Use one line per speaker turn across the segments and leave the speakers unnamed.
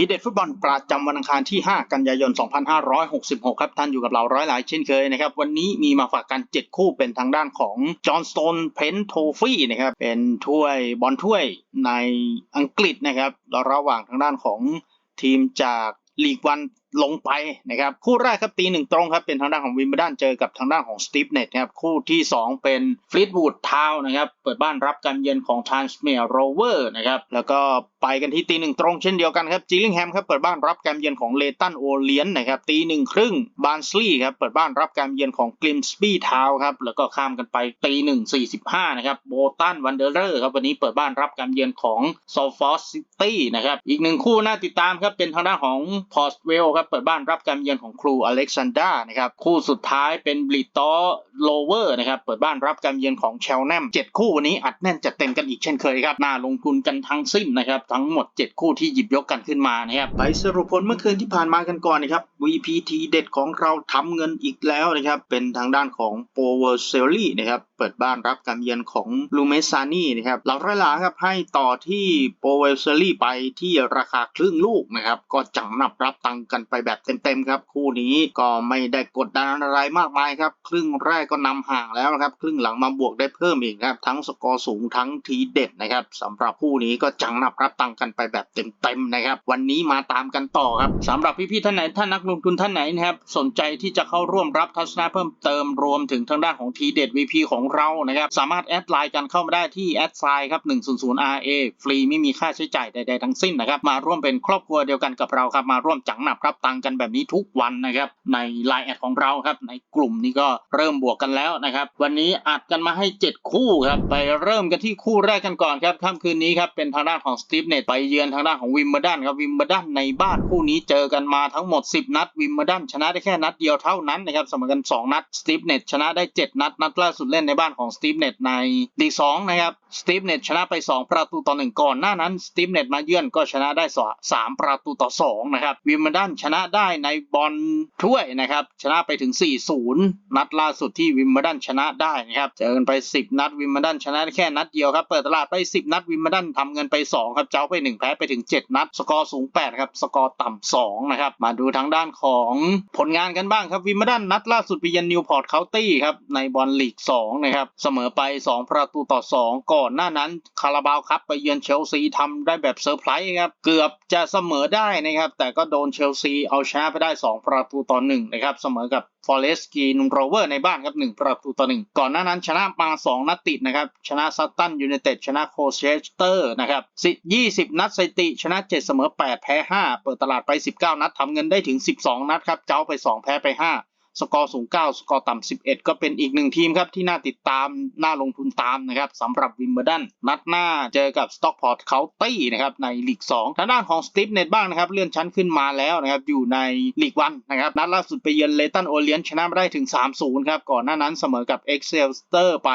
ทีเด็ดฟุตบอลประจำวันอังคารที่ 5 กันยายน 2566 ครับ ท่านอยู่กับเราร้อยหลายเช่นเคยนะครับ วันนี้มีมาฝากกัน 7 คู่เป็นทางด้านของจอห์นสโตนเพนโทฟี่นะครับ เป็นถ้วยบอลถ้วยในอังกฤษนะครับ ระหว่างทางด้านของทีมจากลีกวัน ลงไปนะครับ คู่แรกครับตีหนึ่งตรงครับ เป็นทางด้านของวิมเบลดันเจอกับทางด้านของสตีฟเน็ตครับ คู่ที่ 2 เป็นฟลีตวูดทาวนะครับ เปิดบ้านรับการเยือนของทานสเมียโรเวอร์นะครับ แล้วก็ไปกันที่ตีหนึ่งตรงเช่นเดียวกันครับจิลลิงแฮมครับเปิดบ้านรับการเยือนของเลตันโอเลียนนะครับตีหนึ่งครึ่งบานสลีย์ครับเปิดบ้านรับการเยือนของกลิมสปีทาวครับแล้วก็ข้ามกันไปตีหนึ่งสี่สิบห้านะครับโบตันวันเดอร์เลอร์ครับวันนี้เปิดบ้านรับการเยือนของโซฟอสซิตี้นะครับอีกหนึ่งคู่น่าติดตามครับเป็นทางด้านของพอสเวลครับเปิดบ้านรับการเยือนของครูอเล็กซานดรานะครับคู่สุดท้ายเป็นบลิตอโลเวอร์นะครับเปิดบ้านรับการเยือนของเชลแนมเจ็ดคู่วันนี้อัดแน่นจัดเต็มกันอีกเช่นเคยครับน่าลงทุนกันทั้งสิ้นนะครับทั้งหมด 7 คู่ที่หยิบยกกันขึ้นมานะครับไปสรุปผลเมื่อคืนที่ผ่านมากันก่อนนะครับ VPT เด็ดของเราทำเงินอีกแล้วนะครับเป็นทางด้านของโปเวอร์เซลลี่นะครับเปิดบ้านรับการเยือนของลูเมซานี่นะครับเราไรลาครับให้ต่อที่โปเวอร์เซลลี่ไปที่ราคาครึ่งลูกนะครับก็จังนับรับตังกันไปแบบเต็มๆครับ คู่นี้ก็ไม่ได้กดดันอะไรมากมายครับ ครึ่งแรกก็นำห่างแล้วนะครับ ครึ่งหลังมาบวกได้เพิ่มอีกครับ ทั้งสกอร์สูงทั้งทีเด็ดนะครับสำหรับคู่นี้ก็จังนับรับตังกันไปแบบเต็มๆนะครับ วันนี้มาตามกันต่อครับสำหรับพี่ๆท่านไหนท่านนักลงทุนท่านไหนนะครับสนใจที่จะเข้าร่วมรับทัศนะเพิ่มเติมรวมถึงทางด้านของทีเด็ด VP ของเรานะครับสามารถแอดไลน์กันเข้ามาได้ที่แอดไซน์ครับ100 RA ฟรีไม่มีค่าใช้จ่ายใดๆทั้งสิ้นนะครับมาร่วมเป็นครอบครัวเดียวกันกับเราครับมาร่วมจังหนับรับตังกันแบบนี้ทุกวันนะครับในไลน์แอดของเราครับในกลุ่มนี้ก็เริ่มบวกกันแล้วนะครับวันนี้อัดกันมาให้ 7 คู่ครับไปเริ่มกันที่คู่แรกกันก่อนครับค่ำคืนนี้ครับเป็นทางด้านของสตีฟเน็ตไปเยือนทางด้านของวิมเบลดันครับวิมเบลดันในบ้านคู่นี้เจอกันมาทั้งหมด 10 นัดวิมเบลดันชนะได้แค่นัดเดียวเท่านั้นนะครับเสมอกัน 2 นัดสตีฟเน็ตชนะได้ 7 นัดนัดล่าสุดเล่นในบ้านของสตีฟเน็ตในลีก2นะครับสตีฟเน็ตชนะไป 2 ประตูต่อ1ก่อนหน้านั้นสตีฟเน็ตมาเยือนก็ชนะได้3ประตูต่อ2นะครับวิมเบลดันชนะได้ในบอลถ้วยนะครับ ชนะไปถึง 4-0 นัดล่าสุดที่วิมเบลดันชนะได้นะครับเจอกันไป 10 นัดวิมเบลดันชนะแค่นัดเดียวครับ เปิดตลาดไป 10 นัดวิมเบลดันทำเงินไป 2 ครับ เจ้าไป 1 แพ้ไปถึง 7 นัด สกอร์สูง 8 ครับ สกอร์ต่ำ2นะครับ มาดูทางด้านของผลงานกันบ้างครับวิมเบลดันนัดล่าสุดไปเยือนนิวพอร์ตเคาน์ตี้ครับในบอลลีก2นะครับเสมอไป 2 ประตูต่อ 2 ก่อนหน้านั้นคาราบาวครับไปเยือนเชลซีทำได้แบบเซอร์ไพรส์ครับเกือบจะเสมอได้นะครับแต่ก็โดนเชลซีเอาชนะไปได้ 2 ประตูต่อ1นะครับเสมอกับฟอเรสกีนโรเวอร์ในบ้านครับ1ประตูต่อ1ก่อนหน้านั้นชนะมา 2 นัดติดนะครับชนะซัตตันยูไนเต็ดชนะโคเชสเตอร์นะครับสิ20นัดสถิติ ชนะ 7 เสมอ 8 แพ้ 5 เปิดตลาดไป 19 นัดทำเงินได้ถึง 12 นัดครับเจ้าไป 2 แพ้ไป 5 สกอร์สูง 9 สกอร์ต่ำ 11 ก็เป็นอีกหนึ่งทีมครับที่น่าติดตาม น่าลงทุนตามนะครับสำหรับวิมเบลดันนัดหน้าเจอกับสต็อกพอร์ตเคาน์ตี้นะครับในลีก 2 ทางด้านของสตีฟเน็ตบ้างนะครับเลื่อนชั้นขึ้นมาแล้วนะครับอยู่ในลีกวันนะครับนัดล่าสุดไปเยือนเลตันโอเลียนชนะมาได้ถึง 3-0 ครับก่อนหน้านั้นเสมอกับเอ็กเซลสเตอร์ไป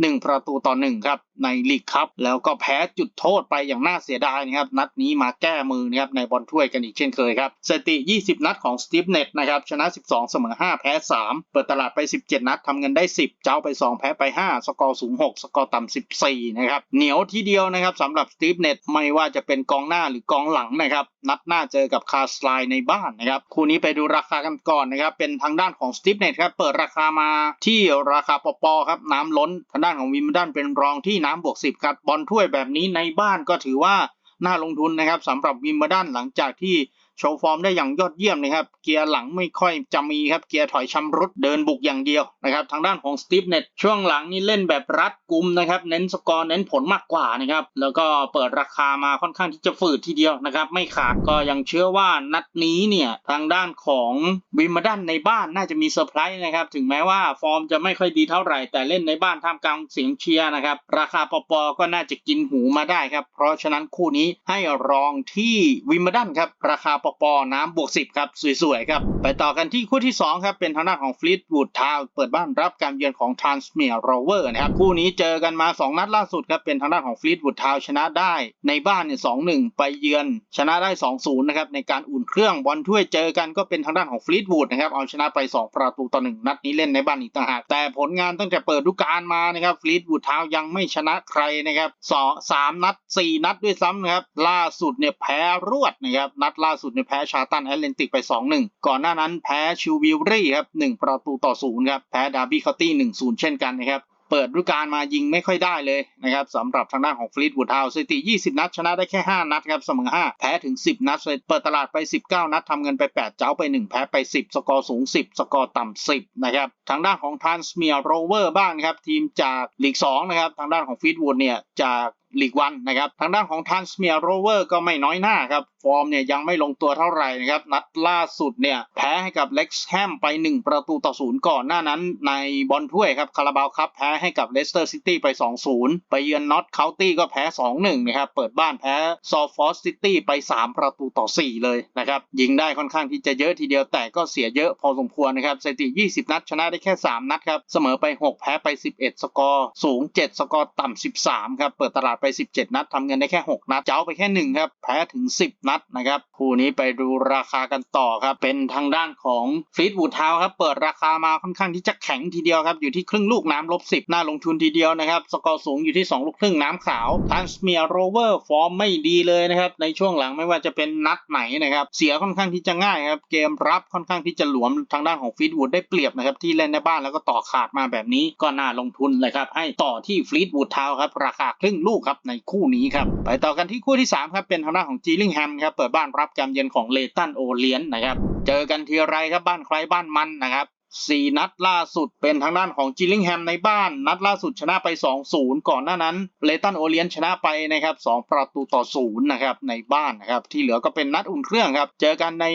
1 ประตูต่อ 1 ครับ ในลีกครับ แล้วก็แพ้จุดโทษไปอย่างน่าเสียดายนะครับ นัดนี้มาแก้มือนะครับในบอลถ้วยกันอีกเช่นเคยครับสถิติ 20 นัดของสตีฟเน็ตนะครับชนะ 12 เสมอ 5 แพ้ 3 เปิดตลาดไป 17 นัดทำเงินได้ 10 เจ้าไป 2 แพ้ไป 5 สกอร์สูง 6 สกอร์ต่ำ14 นะครับ เหนียวทีเดียวนะครับสำหรับสตีฟเน็ตไม่ว่าจะเป็นกองหน้าหรือกองหลังนะครับ นัดหน้าเจอกับคาสไลในบ้านนะครับ คู่นี้ไปดูราคากันก่อนนะครับ เป็นทางด้านของสตีฟเน็ตครับ เปิดราคามาที่ราคาปอปอครับ น้ำล้นทางด้านของวิมเบิลดันเป็นรองที่น้ำบวก10ครับบอลถ้วยแบบนี้ในบ้านก็ถือว่าน่าลงทุนนะครับสำหรับวิมเบิลดันหลังจากที่ โชว์ฟอร์มได้อย่างยอดเยี่ยมนะครับ เกียร์หลังไม่ค่อยจะมีครับ เกียร์ถอยชำรุดเดินบุกอย่างเดียวนะครับ ทางด้านของสตีฟเน็ตช่วงหลังนี่เล่นแบบรัดกุมนะครับ เน้นสกอร์เน้นผลมากกว่านะครับ แล้วก็เปิดราคามาค่อนข้างที่จะฝืดทีเดียวนะครับ ไม่ขาดก็ยังเชื่อว่านัดนี้เนี่ยทางด้านของวิมเบิลดันในบ้านน่าจะมีเซอร์ไพรส์นะครับ ถึงแม้ว่าฟอร์มจะไม่ค่อยดีเท่าไหร่ แต่เล่นในบ้านท่ามกลางเสียงเชียร์นะครับ ราคาปอปอก็น่าจะกินหูมาได้ครับ เพราะฉะนั้นคู่นี้ให้รองที่วิมเบิลดันครับ ราคาปปน้ำบวก10ครับสวยๆครับไปต่อกันที่คู่ที่ 2 ครับ เป็นทางด้านของ Fleetwood Town เปิดบ้านรับการเยือนของ Transmere Rover นะครับคู่นี้เจอกันมา 2 นัดล่าสุดครับเป็นทางด้านของ Fleetwood Town ชนะได้ ในบ้านเนี่ย2-1ไปเยือน ชนะได้ 2-0นะครับในการอุ่นเครื่องบอลถ้วยเจอกันก็เป็นทางด้านของ Fleetwood นะครับเอาชนะไป 2 ประตูต่อ1นัดนี้เล่นในบ้านอีกต่างหากแต่ผลงานตั้งแต่เปิดฤดูกาลมานะครับ Fleetwood Town ยังไม่ชนะใครนะครับสองสามนัด 4 นัดด้วยซ้ำนะครับล่าสุดเนี่ยแพ้รวดนะครับนัดล่าสุดเนี่ยแพ้ชาตันแอตแลนติกไป 2-1 ก่อนหน้านั้นแพ้ชิววิลรี่ครับ1ประตูต่อ0ครับแพ้ดาร์บี้เคาน์ตี้1-0 เช่นกันนะครับเปิดฤดูกาลมายิงไม่ค่อยได้เลยนะครับสำหรับทางด้านของฟลีตวูดทาสถิติ 20 นัด ชนะได้แค่ 5 นัดครับเสมอ 5 แพ้ถึง 10 นัดเลยเปิดตลาดไป 19 นัดทำเงินไป 8 เจ้าไป 1 แพ้ไป 10 สกอร์สูง 10 สกอร์ต่ำ 10 นะครับ ทางด้านของทรานสเมียร์โรเวอร์บ้างครับ ทีมจากลีก 2 นะครับ ทางด้านของฟลีดวูดเนี่ยจาก ลีกวันนะครับ ทางด้านของทรานสเมียโรเวอร์ก็ไม่น้อยหน้าครับ ฟอร์มเนี่ยยังไม่ลงตัวเท่าไหร่นะครับ นัดล่าสุดเนี่ยแพ้ให้กับเล็กซ์แฮมไป 1 ประตูต่อศูนย์ก่อนหน้านั้นในบอลถ้วยครับคาราบาวครับแพ้ให้กับเลสเตอร์ซิตี้ไป 2-0 ไปเยือนน็อตเคานตี้ก็แพ้ 2-1 นะครับ เปิดบ้านแพ้ซอฟอสซิตี้ไป 3 ประตูต่อ 4 เลยนะครับ ยิงได้ค่อนข้างที่จะเยอะทีเดียวแต่ก็เสียเยอะพอสมควรนะครับสถิติ 20 นัดชนะได้แค่ 3 นัดครับเสมอไป 6 แพ้ไป 11 สกอร์สูง 7 สกอร์ต่ำ13ครับเปิดตลาดไป 17 นัดทำเงินได้แค่ 6 นัด เจ้าไปแค่ 1 ครับ แพ้ถึง 10 นัดนะครับคู่นี้ไปดูราคากันต่อครับ เป็นทางด้านของฟลีตวูดทาครับ เปิดราคามาค่อนข้างที่จะแข็งทีเดียวครับ อยู่ที่ครึ่งลูกน้ำลบ 10 น่าลงทุนทีเดียวนะครับ สกอร์สูงอยู่ที่ 2 ลูกครึ่งน้ำขาวทานสเมียโรเวอร์ฟอร์มไม่ดีเลยนะครับ ในช่วงหลังไม่ว่าจะเป็นนัดไหนนะครับ เสียค่อนข้างที่จะง่ายครับ เกมรับค่อนข้างที่จะหลวมทางด้านของฟลีตวูดได้เปรียบนะครับที่เล่นในบ้านแล้วก็ต่อขาดมาแบบนี้ก็น่าลงทุนเลยครับให้ต่อที่ฟลีตวูดทาครับราคาครึ่งลูกครับในคู่นี้ครับไปต่อกันที่คู่ที่3ครับเป็นทางด้านของจีลิงแฮมครับเปิดบ้านรับการเยือนของเลตันโอเลียนนะครับเจอกันทีไรครับบ้านใครบ้านมันนะครับสี่นัดล่าสุดเป็นทางด้านของจิลลิงแฮมในบ้าน นัดล่าสุดชนะไป 2-0 ก่อนหน้านั้นเลตันโอเลียนชนะไปนะครับ2ประตูต่อ0นะครับในบ้านนะครับที่เหลือก็เป็นนัดอุ่นเครื่องครับ เจอกันใน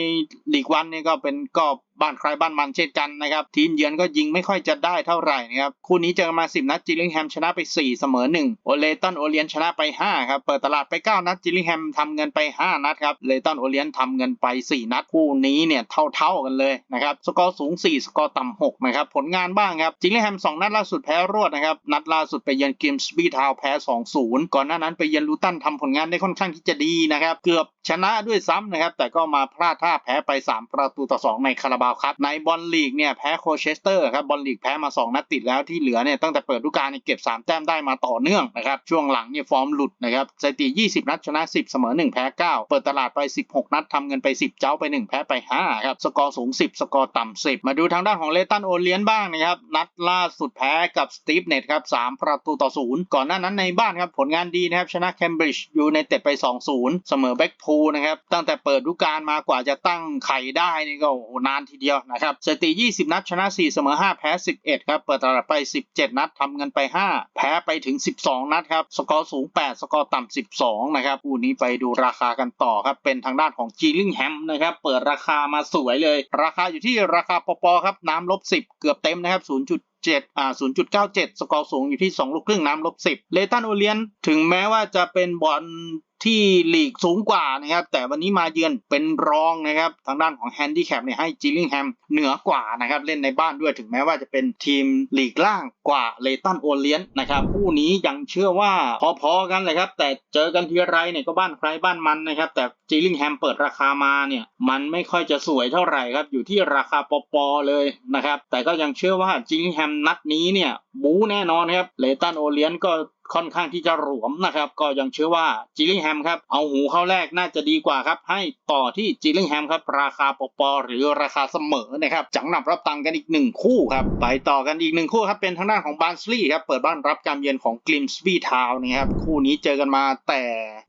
ลีกวันนี่ก็เป็นก็บ้านใครบ้านมันเช่นกันนะครับ ทีมเยือนก็ยิงไม่ค่อยจะได้เท่าไหร่นะครับ คู่นี้เจอมา 10 นัดจิลลิงแฮมชนะไป 4 เสมอ 1 โอเลตันโอเลียนชนะไป 5 ครับ เปิดตลาดไป 9 นัดจิลลิงแฮมทำเงินไป 5 นัดครับเลตันโอเลียนทำเงินไป 4 นัดคู่นี้เนี่ยเท่าๆกันเลยนะครับสกอร์สูง 4 สกอร์ต่ำ6นะครับผลงานบ้างครับจิลลิงแฮม 2 นัดล่าสุดแพ้รวดนะครับนัดล่าสุดไปเยือนกิมส์บีทาวแพ้ 2-0 ก่อนหน้านั้นไปเยือนลูตันทำผลงานได้ค่อนข้างที่จะดีนะครับเกือบชนะด้วยซ้ำนะครับแต่ก็มาพลาดท่าแพ้ไป 3 ประตูต่อ 2 ในคาราบาวครับในบอลลีกเนี่ยแพ้โคเชสเตอร์ครับบอลลีกแพ้มา 2 นัดติดแล้วที่เหลือเนี่ยตั้งแต่เปิดฤดูกาลเนี่ยเก็บ 3 แต้มได้มาต่อเนื่องนะครับช่วงหลังเนี่ยฟอร์มหลุดนะครับสถิติ 20 นัดชนะ 10 เสมอ 1 แพ้ 9 เปิดตลาดไป 16 นัดทำเงินไป 10 เจ้าไป 1 แพ้ไป 5 ครับสกอร์สูง 10 สกอร์ต่ำ 10 มาดูทางด้านของเลตันโอเลียนบ้างนะครับนัดล่าสุดแพ้กับสตีฟเน็ตครับ3ประตูต่อ 0 ก่อนหน้านั้นในบ้านครับผลงานดีนะครับชนะเคมบริดจ์ยูไนเต็ดไป 2-0 เสมอแบ็กพูลนะครับตั้งแต่เปิดฤดูกาลมากว่าจะตั้งไข่ได้นี่ก็นานทีเดียวนะครับสถิติ 20 นัดชนะ 4 เสมอ 5 แพ้ 11 ครับ เปิดตลาดไป 17 นัดทำเงินไป 5 แพ้ไปถึง 12 นัดครับ สกอร์สูง 8 สกอร์ต่ำ 12 นะครับคู่นี้ไปดูราคากันต่อครับ เป็นทางด้านของจีลิงแฮมนะครับ เปิดราคามาสวยเลย ราคาอยู่ที่ราคาปปครับ น้ำลบ 10 เกือบเต็มนะครับ 0. 7อ่า0.97 สกอร์สูงอยู่ที่ 2 ลูกครึ่งน้ำลบ 10 เลตันโอเลียน ถึงแม้ว่าจะเป็นบอลที่ลีกสูงกว่านะครับ แต่วันนี้มาเยือนเป็นรองนะครับ ทางด้านของแฮนดี้แคปเนี่ยให้จิลลิงแฮมเหนือกว่านะครับ เล่นในบ้านด้วยถึงแม้ว่าจะเป็นทีมลีกล่างกว่าเลตันโอเลียนนะครับคู่นี้ยังเชื่อว่าพอๆกันเลยครับ แต่เจอกันทีไรเนี่ยก็บ้านใครบ้านมันนะครับ แต่จิลลิงแฮมเปิดราคามาเนี่ยมันไม่ค่อยจะสวยเท่าไหร่ครับอยู่ที่ราคาปปเลยนะครับ แต่ก็ยังเชื่อว่าจิลลิงแฮมนัดนี้เนี่ยบู๊แน่นอนครับเลตันโอเลียนก็ค่อนข้างที่จะหลวมนะครับ ก็ยังเชื่อว่าจิลลิงแฮมครับ เอาหูเข้าแรกน่าจะดีกว่าครับ ให้ต่อที่จิลลิงแฮมครับ ราคาปปหรือราคาเสมอนะครับ จังหนับรับตังกันอีกหนึ่งคู่ครับ ไปต่อกันอีกหนึ่งคู่ครับ เป็นทางด้านของบาร์สลีย์ครับ เปิดบ้านรับการเยือนของกลิมส์บีทาวน์นะครับ คู่นี้เจอกันมาแต่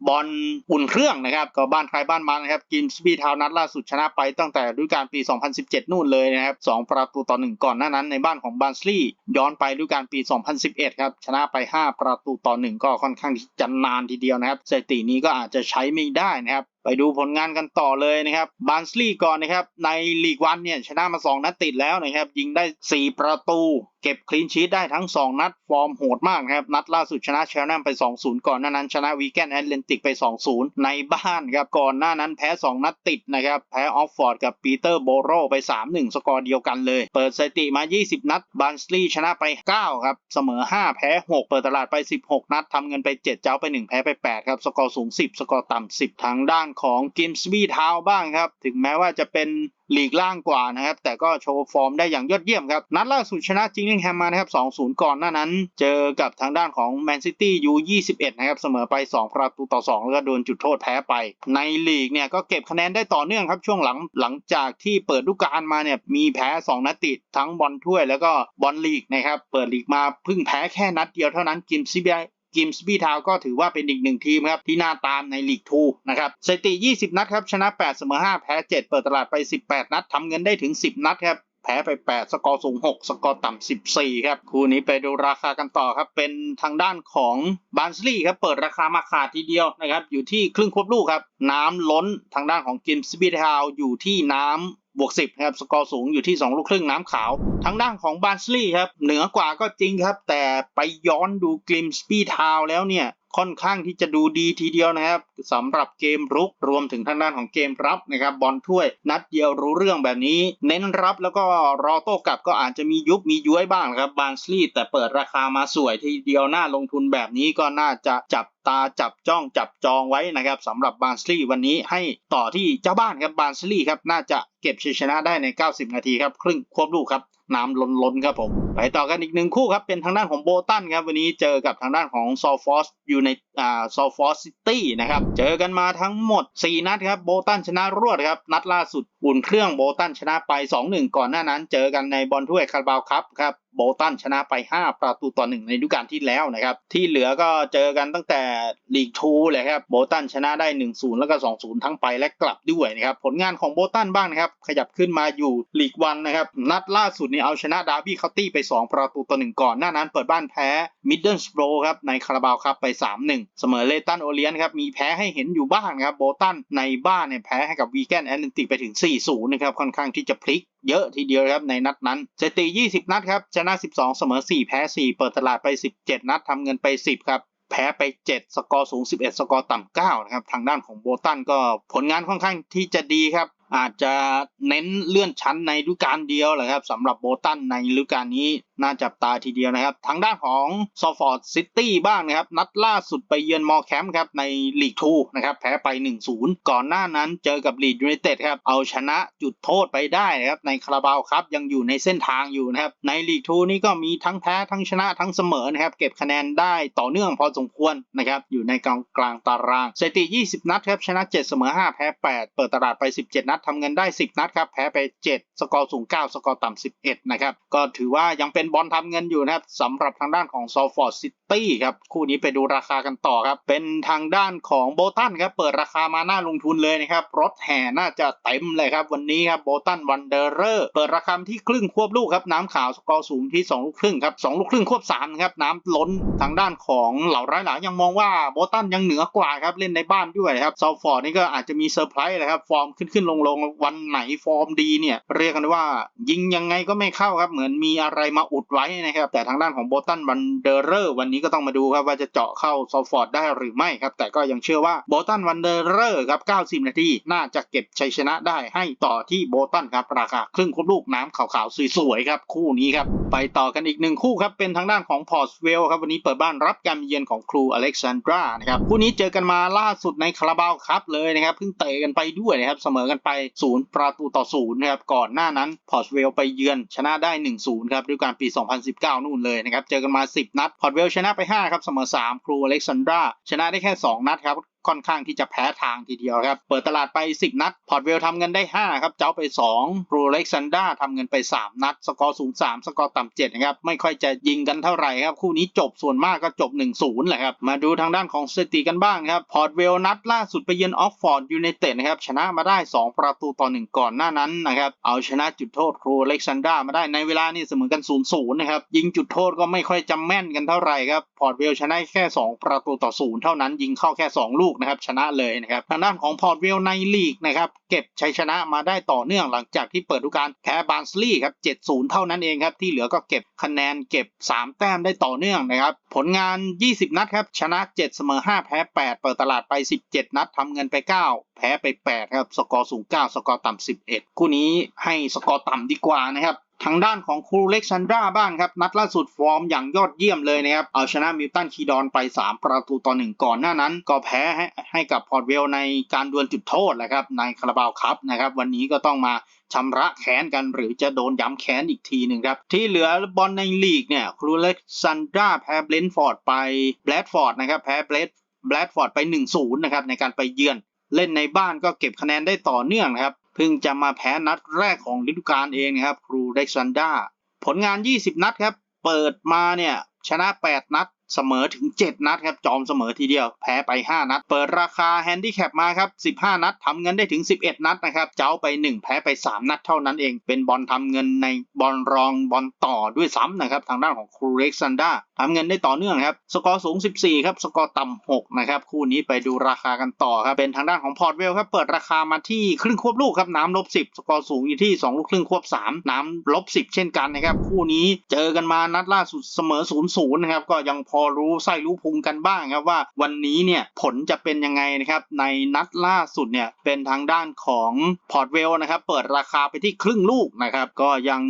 บอลอุ่นเครื่องนะครับ ก็บ้านใครบ้านมันนะครับ กลิมส์บีทาวน์นัดล่าสุดชนะไปตั้งแต่ฤดูกาลปี 2017 นู่นเลยนะครับสองประตูต่อหนึ่งก่อนหน้านั้นในบ้านของบาร์สลีย์ย้อนไปฤดูกาลปี 2011 ครับ ชนะไป 5 ประตูต่อหนึ่งก็ค่อนข้างจะนานทีเดียวนะครับสถิตินี้ก็อาจจะใช้ไม่ได้นะครับไปดูผลงานกันต่อเลยนะครับบาร์นสลีย์ก่อนนะครับในลีกวันเนี่ยชนะมา 2 นัดติดแล้วนะครับยิงได้ 4 ประตู เก็บคลีนชีตได้ทั้ง 2 นัดฟอร์มโหดมากนะครับ นัดล่าสุดชนะเชลแนมไป 2-0 ก่อนหน้านั้นชนะวีแกนแอตแลนติกไป 2-0 ในบ้านครับก่อนหน้านั้นแพ้ 2 นัดติดนะครับ แพ้ออฟฟอร์ดกับปีเตอร์โบโรไป 3-1 สกอร์เดียวกันเลย เปิดสถิติมา 20 นัดบันสลีย์ชนะไป 9 ครับ เสมอ 5 แพ้ 6 เปิดตลาดไป 16 นัดทำเงินไป 7 เจ้าไป 1 แพ้ไป 8 ครับ สกอร์สูง 10 สกอร์ต่ำ10 ทางด้านของกิมส์บีทาวบ้างครับ ถึงแม้ว่าจะเป็น ลีกล่างกว่านะครับ แต่ก็โชว์ฟอร์มได้อย่างยอดเยี่ยมครับ นัดล่าสุดชนะจิงลิงแฮมมานะครับ 2-0 ก่อนหน้านั้น เจอกับทางด้านของแมนซิตี้ยู21นะครับ เสมอไป 2 ประตูต่อ 2 แล้วก็โดนจุดโทษแพ้ไป ในลีกเนี่ยก็เก็บคะแนนได้ต่อเนื่องครับ ช่วงหลังหลังจากที่เปิดฤดูกาลมาเนี่ยมีแพ้ 2 นัดติดทั้งบอลถ้วยแล้วก็บอลลีกนะครับ เปิดลีกมาเพิ่งแพ้แค่นัดเดียวเท่านั้นกิมซิบ กิมส์บีทาวก็ถือว่าเป็นอีกหนึ่งทีมครับที่น่าตามในลีกทูนะครับสถิติ 20 นัดครับชนะ 8 เสมอ 5 แพ้ 7 เปิดตลาดไป 18 นัดทำเงินได้ถึง 10 นัดครับแพ้ไป 8 สกอร์สูง 6 สกอร์ต่ำ 14 ครับ คู่นี้ไปดูราคากันต่อครับ เป็นทางด้านของบานสลีครับ เปิดราคามาขาดทีเดียวนะครับ อยู่ที่ครึ่งควบลูกครับ น้ำล้นทางด้านของกิมส์บีทาวอยู่ที่น้ำ บวก10ครับสกอร์สูงอยู่ที่ 2 ลูกครึ่งน้ำขาวทางด้านของบาร์สลีย์ครับเหนือกว่าก็จริงครับ แต่ไปย้อนดูกลิมสปีทาวแล้วเนี่ย ค่อนข้างที่จะดูดีทีเดียวนะครับสำหรับเกมรุกรวมถึงทางด้านของเกมรับนะครับบอลถ้วยนัดเดียวรู้เรื่องแบบนี้ เน้นรับแล้วก็รอโต้กลับก็อาจจะมียุบมีย้วยบ้างครับบาร์สลีย์แต่เปิดราคามาสวยทีเดียวน่าลงทุนแบบนี้ก็น่าจะจับตาจับจ้องจับจองไว้นะครับสำหรับบาร์สลีย์วันนี้ให้ต่อที่เจ้าบ้านครับบาร์สลีย์ครับน่าจะเก็บชัยชนะได้ใน 90 นาทีครับครึ่งควบลูกครับน้ำล้นล้นๆครับผม ไปต่อกันอีกหนึ่งคู่ครับ เป็นทางด้านของโบตันครับ วันนี้เจอกับทางด้านของซอลฟอสอยู่ในอ่าซอลฟอสซิตี้นะครับ เจอกันมาทั้งหมด 4 นัดครับ โบตันชนะรวดครับ นัดล่าสุดอุ่นเครื่องโบตันชนะไป 2-1 ก่อนหน้านั้น เจอกันในบอลถ้วยคาราบาวครับครับ โบตันชนะไป 5 ประตูต่อ1ในฤดูกาลที่แล้วนะครับ ที่เหลือก็เจอกันตั้งแต่ลีกทูเลยครับโบตันชนะได้ 1-0 แล้วก็ 2-0 ทั้งไปและกลับด้วยนะครับผลงานของโบตันบ้างนะครับ ขยับขึ้นมาอยู่ลีกวันนะครับนัดล่าสุดนี่เอาชนะดาร์บี้เคาน์ตี้ไป 2 ประตูต่อ1ก่อน หน้านั้นเปิดบ้านแพ้มิดเดิลสโบรครับในคาราบาวครับไป 3-1 เสมอเลตันโอเลียนครับมีแพ้ให้เห็นอยู่บ้างนะครับโบตันในบ้านเนี่ยแพ้ให้กับวีแกนแอตแลนติกไปถึง 4-0นะครับค่อนข้างที่จะพลิก เยอะทีเดียวครับในนัดนั้นสถิติ 20 นัดครับชนะ 12 เสมอ 4 แพ้ 4 เปิดตลาดไป 17 นัดทำเงินไป 10 ครับแพ้ไป 7 สกอร์สูง 11 สกอร์ต่ำ9นะครับ ทางด้านของโบตันก็ผลงานค่อนข้างที่จะดีครับ อาจจะเน้นเลื่อนชั้นในฤดูกาลเดียวแหละครับสำหรับโบตันในฤดูกาลนี้น่าจับตาทีเดียวนะครับ ทางด้านของซอฟอร์ดซิตี้บ้างนะครับ นัดล่าสุดไปเยือนมอแคมป์ครับในลีกทูนะครับแพ้ไป 1-0 ก่อนหน้านั้นเจอกับลีดยูไนเต็ดครับ เอาชนะจุดโทษไปได้นะครับ ในคาราบาวครับยังอยู่ในเส้นทางอยู่นะครับ ในลีกทูนี่ก็มีทั้งแพ้ทั้งชนะทั้งเสมอนะครับ เก็บคะแนนได้ต่อเนื่องพอสมควรนะครับ อยู่ในกลางกลางตารางสถิติ 20 นัดครับชนะ 7 เสมอ 5 แพ้ 8 เปิดตลาดไป 17 นัดทำเงินได้ 10 นัดครับแพ้ไป 7 สกอร์สูง 9 สกอร์ต่ำ11นะครับก็ถือว่ายังเป็นบอลทำเงินอยู่นะครับสำหรับทางด้านของซอลฟอร์ดซิตี้ครับคู่นี้ไปดูราคากันต่อครับ เป็นทางด้านของโบตันครับเปิดราคามาหน่าลงทุนเลยนะครับ รถแห่น่าจะเต็มเลยครับ วันนี้ครับโบตันวันเดอร์เรอร์เปิดราคาที่ครึ่งควบลูกครับ น้ำขาวสกอร์สูงที่ 2 ลูกครึ่งครับ2ลูกครึ่งควบ3ครับน้ำล้นทางด้านของเหล่าร้ายหลายยังมองว่าโบตันยังเหนือกว่าครับเล่นในบ้านด้วยครับซอลฟอร์ดนี่ก็อาจจะมีเซอร์ไพรส์เลยครับฟอร์มขึ้นขึ้นลงลงวันไหนฟอร์มดีเนี่ยเรียกกันว่ายิงยังไงก็ไม่เข้าครับเหมือนมีอะไรมาอุดไว้นะครับ แต่ทางด้านของโบตันวันเดอร์เรอร์วันนี้ก็ต้องมาดูครับว่าจะเจาะเข้าซอฟอร์ดได้หรือไม่ครับ แต่ก็ยังเชื่อว่าโบตันวันเดอร์เรอร์ครับ 90 นาที น่าจะเก็บชัยชนะได้ให้ต่อที่โบตันครับราคาครึ่งคบลูกน้ำขาวๆสวยๆครับคู่นี้ครับไปต่อกันอีกหนึ่งคู่ครับเป็นทางด้านของพอร์ตเวลครับวันนี้เปิดบ้านรับการเยือนของครูอเล็กซานดรานะครับคู่นี้เจอกันมาล่าสุดในคาราบาวครับเลยนะครับเพิ่งเตะกันไปด้วยนะครับเสมอกันไป 0 ประตูต่อ0นะครับก่อนหน้านั้นพอร์ตเวลไปเยือนชนะได้ 1-0ครับด้วยการปี2019 นู่นเลยนะครับ เจอกันมา 10 นัด พอร์ตเวลชนะไป 5 ครับ เสมอ 3 ครูอเล็กซานดราชนะได้แค่ 2 นัดครับ ค่อนข้างที่จะแพ้ทางทีเดียวครับ เปิดตลาดไป 10 นัด พอร์ตเวลทำเงินได้ 5 ครับ เจ้าไป2ครูเล็กซันด้าทำเงินไป 3 นัด สกอร์สูง 3 สกอร์ต่ำ7นะครับ ไม่ค่อยจะยิงกันเท่าไหร่ครับ คู่นี้จบส่วนมากก็จบ 1-0แหละครับ มาดูทางด้านของสถิติกันบ้างครับ พอร์ตเวลนัดล่าสุดไปเยือนออฟฟอร์ดยูไนเต็ดนะครับ ชนะมาได้ 2 ประตูต่อ 1 ก่อนหน้านั้นนะครับ เอาชนะจุดโทษครูเล็กซันด้ามาได้ในเวลานี่เสมอกัน 0-0 นะครับ ยิงจุดโทษก็ไม่ค่อยจำแม่นกันเท่าไหร่ครับ พอร์ตเวลชนะแค่ 2 ประตูต่อ 0 เท่านั้น ยิงเข้าแค่ 2 ลูกนะครับชนะเลยนะครับทางด้านของพอร์ตเวลในลีกนะครับเก็บชัยชนะมาได้ต่อเนื่องหลังจากที่เปิดฤดูกาลแพ้บาร์นสลีย์ครับ 7-0 เท่านั้นเองครับ ที่เหลือก็เก็บคะแนนเก็บ 3 แต้มได้ต่อเนื่องนะครับ ผลงาน 20 นัดครับ ชนะ 7 เสมอ 5 แพ้ 8 เปิดตลาดไป 17 นัดทำเงินไป 9 แพ้ไป 8 ครับ สกอร์สูง 9 สกอร์ต่ำ11 คู่นี้ให้สกอร์ต่ำดีกว่านะครับ ทางด้านของครูเล็กซันดราบ้างครับ นัดล่าสุดฟอร์มอย่างยอดเยี่ยมเลยนะครับ เอาชนะมิลตันคีดอนไป 3 ประตูต่อ1ก่อนหน้านั้น ก็แพ้ให้ให้กับพอร์ตเวลในการดวลจุดโทษแหละครับ ในคาราบาวคัพนะครับ วันนี้ก็ต้องมาชำระแค้นกันหรือจะโดนย้ำแค้นอีกทีหนึ่งครับ ที่เหลือบอลในลีกเนี่ยครูเล็กซันดราแพ้เบลนฟอร์ดไปแบลดฟอร์ดนะครับแพ้เบลดแบลดฟอร์ดไป1-0นะครับในการไปเยือนเล่นในบ้านก็เก็บคะแนนได้ต่อเนื่องนะครับ เพิ่งจะมาแพ้นัดแรกของฤดูกาลเองนะครับ ครูเด็กซันด้าผลงาน 20 นัดครับ เปิดมาเนี่ยชนะ 8 นัด เสมอถึง 7 นัดครับจอมเสมอทีเดียว แพ้ไป 5 นัด เปิดราคาแฮนดี้แคปมาครับ 15 นัดทำเงินได้ถึง 11 นัดนะครับเจ้าไป 1 แพ้ไป 3 นัดเท่านั้นเอง เป็นบอลทำเงินในบอลรองบอลต่อด้วยซ้ำนะครับ ทางด้านของครูเล็กซันดาทำเงินได้ต่อเนื่องครับ สกอร์สูง 14 ครับ สกอร์ต่ำ6นะครับ คู่นี้ไปดูราคากันต่อครับ เป็นทางด้านของพอร์ตเวลครับ เปิดราคามาที่ครึ่งควบลูกครับ น้ำลบ 10 สกอร์สูงอยู่ที่ 2 ลูกครึ่งควบ 3 น้ำลบ 10 เช่นกันนะครับ คู่นี้เจอกันมานัดล่าสุดเสมอ 0-0 นะครับ ก็ยังพอรู้ไส้รู้พุงกันบ้างครับว่าวันนี้เนี่ยผลจะเป็นยังไงนะครับในนัดล่าสุดเนี่ยเป็นทางด้านของพอร์ตเวลนะครับเปิดราคาไปที่ครึ่งลูกนะครับก็ยัง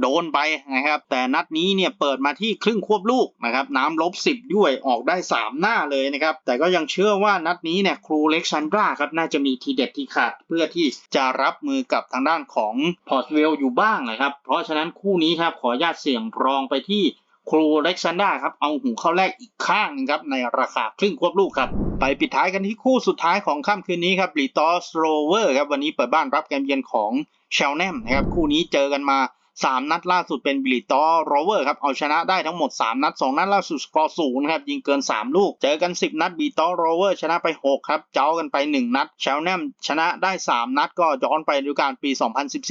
โดนไปนะครับ แต่นัดนี้เนี่ยเปิดมาที่ครึ่งควบลูกนะครับน้ำลบสิบด้วยออกได้ 3 หน้าเลยนะครับ แต่ก็ยังเชื่อว่านัดนี้เนี่ยครูเล็กซันดราครับน่าจะมีทีเด็ดที่ขาด เพื่อที่จะรับมือกับทางด้านของพอร์ตเวลอยู่บ้างนะครับ เพราะฉะนั้นคู่นี้ครับขออนุญาตเสี่ยงรองไปที่ ครูเล็กซันดาครับเอาหูเข้าแรกอีกข้างนึงครับในราคาครึ่งควบลูกครับ ไปปิดท้ายกันที่คู่สุดท้ายของค่ำคืนนี้ครับบริตอสโรเวอร์ครับวันนี้เปิดบ้านรับเกมเยือนของเชลแนมนะครับคู่นี้เจอกันมา 3 นัดล่าสุดเป็นบริตอโรเวอร์ครับเอาชนะได้ทั้งหมด 3 นัด 2 นัดล่าสุดสกอร์ศูนย์ครับยิงเกิน 3 ลูก เจอกัน 10 นัดบริตอโรเวอร์ชนะไป 6 ครับ เจ้ากันไป 1 นัดเชลแนมชนะได้ 3 นัดก็ย้อนไปฤดูกาลปี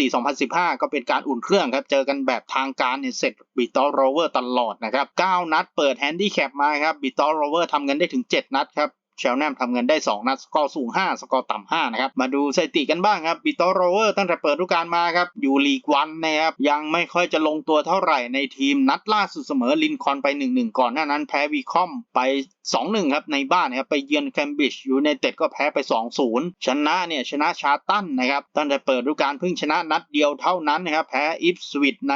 2014-2015 ก็เป็นการอุ่นเครื่องครับ เจอกันแบบทางการเนี่ยเสร็จบริตอโรเวอร์ตลอดนะครับ 9 นัดเปิดแฮนดี้แคปมาครับบริตอโรเวอร์ทำเงินได้ถึง 7 นัดครับ เชลแนมทำเงินได้ 2 นัด สกอร์สูง 5 สกอร์ต่ำ5นะครับ มาดูสถิติกันบ้างครับบิโตโรเวอร์ตั้งแต่เปิดฤดูกาลมาครับ อยู่ลีกวันนะครับ ยังไม่ค่อยจะลงตัวเท่าไหร่ในทีมนัดล่าสุดเสมอลินคอนไป 1-1 ก่อนหน้านั้นแพ้วีคอมไป 2-1 ครับในบ้านนะครับ ไปเยือนแคมบริดจ์ยูไนเต็ดก็แพ้ไป 2-0 ชนะเนี่ยชนะชาตันนะครับตั้งแต่เปิดฤดูกาลเพิ่งชนะนัดเดียวเท่านั้นนะครับแพ้อิฟสวิตใน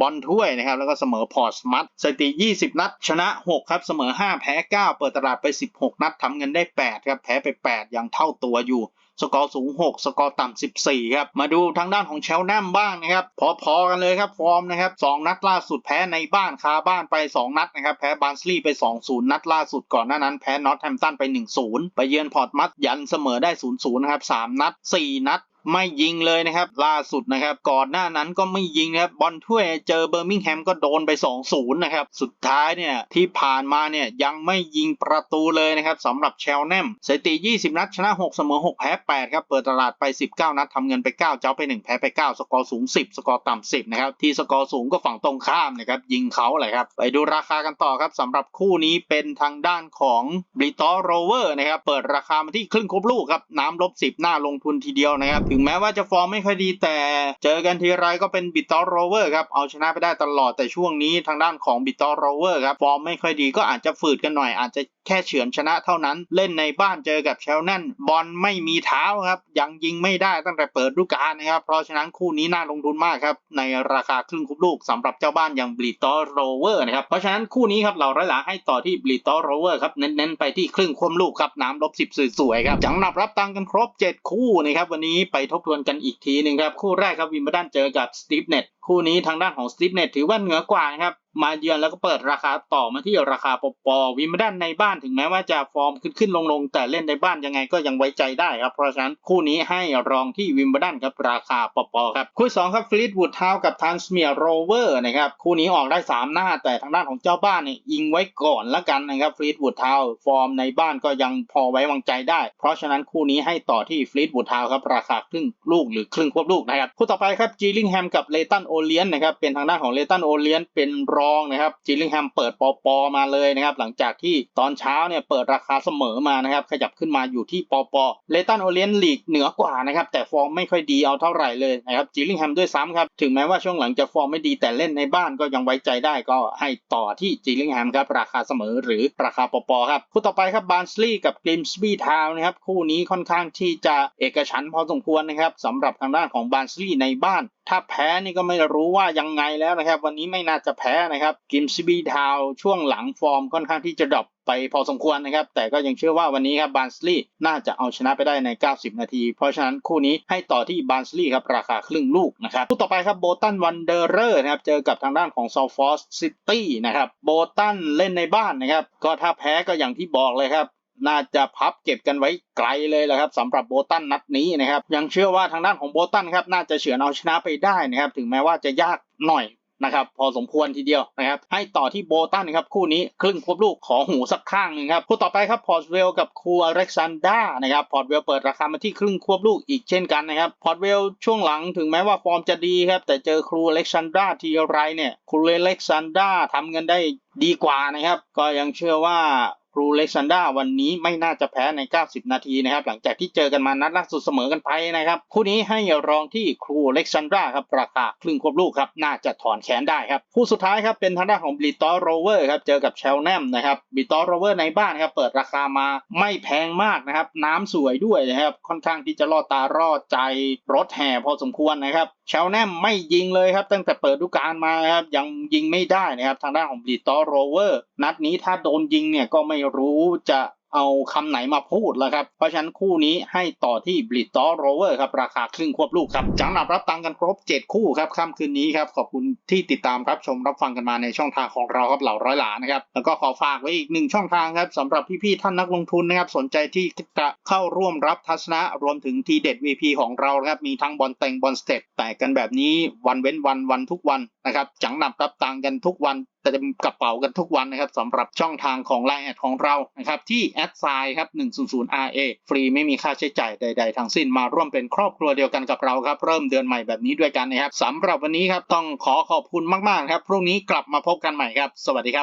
บอลถ้วยนะครับแล้วก็เสมอพอร์ตสมัตสถิติ 20 นัด ชนะ 6 ครับ เสมอ 5 แพ้ 9 เปิดตลาดไป 16 นัดทำเงินได้ 8 ครับ แพ้ไป 8 ยังเท่าตัวอยู่ สกอร์สูง 6 สกอร์ต่ำ 14 ครับ มาดูทางด้านของเชลแนมบ้างนะครับ พอๆกันเลยครับ ฟอร์มนะครับ 2 นัดล่าสุดแพ้ในบ้านคาบ้านไป 2 นัดนะครับ แพ้บาร์นสลีย์ไป 2-0 นัดล่าสุดก่อนหน้านั้นแพ้นอตแฮมตันไป 1-0 ไปเยือนพอร์ตมัตยันเสมอได้ 0-0 นะครับ 3 นัด 4 นัด ไม่ยิงเลยนะครับ ล่าสุดนะครับก่อนหน้านั้นก็ไม่ยิงนะครับบอลถ้วยเจอเบอร์มิงแฮมก็โดนไป 2-0 นะครับ สุดท้ายเนี่ยที่ผ่านมาเนี่ยยังไม่ยิงประตูเลยนะครับสำหรับเชลแนมสถิติ 20 นัดชนะ 6 เสมอ 6 แพ้ 8 ครับเปิดตลาดไป 19 นัดทำเงินไป 9 เจ้าไป 1 แพ้ไป 9 สกอร์สูง 10 สกอร์ต่ำ 10 นะครับ ที่สกอร์สูงก็ฝั่งตรงข้ามนะครับยิงเขาเลยครับ ไปดูราคากันต่อครับสำหรับคู่นี้เป็นทางด้านของบริตอโรเวอร์นะครับเปิดราคามาที่ครึ่งครบลูกครับน้ำลบ 10 หน้าลงทุนทีเดียวนะครับถึงแม้ว่าจะฟอร์มไม่ค่อยดีแต่เจอกันทีไรก็เป็นบิตตอโรเวอร์ครับ เอาชนะไปได้ตลอดแต่ช่วงนี้ทางด้านของบิตอโรเวอร์ครับ ฟอร์มไม่ค่อยดีก็อาจจะฝืดกันหน่อย อาจจะแค่เฉือนชนะเท่านั้น เล่นในบ้านเจอกับเชลแนนบอลไม่มีเท้าครับ ยังยิงไม่ได้ตั้งแต่เปิดฤดูกาลนะครับ เพราะฉะนั้นคู่นี้น่าลงทุนมากครับ ในราคาครึ่งคุบลูกสำหรับเจ้าบ้านอย่างบิตอโรเวอร์นะครับเพราะฉะนั้นคู่นี้ครับเราร้หลาให้ต่อที่บิตอโรเวอร์ครับเน้นๆไปที่ครึ่งควบลูกครับน้ำลบสิบสวยๆครับจังหนับรับตังกันครบ 7 คู่นะครับวันนี้ไปทบทวนกันอีกทีหนึ่งครับ คู่แรกครับวิมเบิลดันเจอกับสตีฟเน็ตคู่นี้ทางด้านของสตีฟเน็ตถือว่าเหนือกว่านะครับ มาเยือนแล้วก็เปิดราคาต่อมาที่ราคาปปวิมเบิลดันในบ้านถึงแม้ว่าจะฟอร์มขึ้นขึ้นลงลงแต่เล่นในบ้านยังไงก็ยังไว้ใจได้ครับ เพราะฉะนั้นคู่นี้ให้รองที่วิมเบิลดันครับราคาปปครับ คู่สองครับฟลิตวูดทากับทันสเมียโรเวอร์นะครับคู่นี้ออกได้ 3 หน้าแต่ทางด้านของเจ้าบ้านเนี่ยยิงไว้ก่อนละกันนะครับฟลิตวูดทาฟอร์มในบ้านก็ยังพอไว้วางใจได้ เพราะฉะนั้นคู่นี้ให้ต่อที่ฟลิตวูดทาครับราคาครึ่งลูกหรือครึ่งควบลูกนะครับคู่ต่อไปครับจีลิงแฮมกับเลตันโอเลียนนะครับเป็นทางด้านของเลตันโอเลียนเป็นรองนะครับจิลลิงแฮมเปิดปอปอมาเลยนะครับหลังจากที่ตอนเช้าเนี่ยเปิดราคาเสมอมานะครับขยับขึ้นมาอยู่ที่ปอปอเลตันโอเลียนลีกเหนือกว่านะครับแต่ฟอร์มไม่ค่อยดีเอาเท่าไหร่เลยนะครับจิลลิงแฮมด้วยซ้ำครับถึงแม้ว่าช่วงหลังจะฟอร์มไม่ดีแต่เล่นในบ้านก็ยังไว้ใจได้ก็ให้ต่อที่จิลลิงแฮมครับราคาเสมอหรือราคาปอปอครับคู่ต่อไปครับบาร์นสลีย์กับกริมสบีทาวนะครับคู่นี้ค่อนข้างที่จะเอกฉันพอสมควรนะครับสำหรับทางด้านของบาร์นสลีย์ในบ้าน ถ้าแพ้นี่ก็ไม่รู้ว่ายังไงแล้วนะครับ วันนี้ไม่น่าจะแพ้นะะครับกิมซิบีทาวช่วงหลังฟอร์มค่อนข้างที่จะดรอปไปพอสมควรนะครับ แต่ก็ยังเชื่อว่าวันนี้ครับบาร์นสลีย์น่าจะเอาชนะไปได้ใน 90 นาที เพราะฉะนั้นคู่นี้ให้ต่อที่บาร์นสลีย์ครับราคาครึ่งลูกนะครับคู่ต่อไปครับโบตันวันเดอร์เรอร์นะครับเจอกับทางด้านของซอลฟอสซิตี้นะครับโบตันเล่นในบ้านนะครับก็ถ้าแพ้ก็อย่างที่บอกเลยครับน่าจะพับเก็บกันไว้ไกลเลยแหละครับสำหรับโบตันนัดนี้นะครับยังเชื่อว่าทางด้านของโบตันครับน่าจะเฉือนเอาชนะไปได้นะครับถึงแม้ว่าจะยากหน่อย นะครับพอสมควรทีเดียวนะครับให้ต่อที่โบตันครับคู่นี้ครึ่งควบลูกขอหูสักข้างหนึ่งครับคู่ต่อไปครับพอร์ตเวลกับครูอเล็กซานด้านะครับพอร์ตเวลเปิดราคามาที่ครึ่งควบลูกอีกเช่นกันนะครับพอร์ตเวลช่วงหลังถึงแม้ว่าฟอร์มจะดีครับแต่เจอครูอเล็กซานด้าทีไรเนี่ยครูอเล็กซานด้าทำเงินได้ดีกว่านะครับ ก็ยังเชื่อว่า ครูเล็กซันดราวันนี้ไม่น่าจะแพ้ใน 90 นาทีนะครับ หลังจากที่เจอกันมานัดล่าสุดเสมอกันไปนะครับ คู่นี้ให้รองที่ครูเล็กซันดราครับราคาครึ่งควบลูกครับ น่าจะถอนแขนได้ครับ คู่สุดท้ายครับเป็นทางด้านของบ i ตอโรเวอร์ครับ เจอกับเชลแนมนะครับบ i ตอโรเวอร์ในบ้านครับ เปิดราคามาไม่แพงมากนะครับ น้ำสวยด้วยนะครับ ค่อนข้างที่จะล่อตาล่อใจรถแห่พอสมควรนะครับเชลแนมไม่ยิงเลยครับตั้งแต่เปิดฤดูกาลมาครับยังยิงไม่ได้นะครับทางด้านของบ i ตอโรเวอร์นัดนี้ถ้าโดนยิงเนี่ยก็ไม่รู้จะเอาคำไหนมาพูดแล้วครับ เพราะฉะนั้นคู่นี้ให้ต่อที่บ i ตอโรเวอร์ครับ ราคาครึ่งควบลูกครับจังหนับรับตังกันครบ 7 คู่ครับค่ำคืนนี้ครับ ขอบคุณที่ติดตามรับชมรับฟังกันมาในช่องทางของเราครับเหล่าร้อยหลานะครับ แล้วก็ขอฝากไว้อีกหนึ่งช่องทางครับสำหรับพี่ๆท่านนักลงทุนนะครับ สนใจที่จะเข้าร่วมรับทัศนะรวมถึงทีเด็ด VP ของเราครับมีทั้งบอลเต็งบอลสเต็ปแตกกันแบบนี้วันเว้นวันวันทุกวันนะครับจังหนับรับตังกันทุกวัน เต็มกระเป๋ากันทุกวันนะครับสำหรับช่องทางของไลน์แอดของเรานะครับที่แอดไซน์ครับ 100 RA ฟรีไม่มีค่าใช้จ่ายใด ๆ ทั้งสิ้นมาร่วมเป็นครอบครัวเดียวกันกับเราครับ เริ่มเดือนใหม่แบบนี้ด้วยกันนะครับสำหรับวันนี้ครับต้องขอขอบคุณมากๆครับพรุ่งนี้กลับมาพบกันใหม่ครับ สวัสดีครับ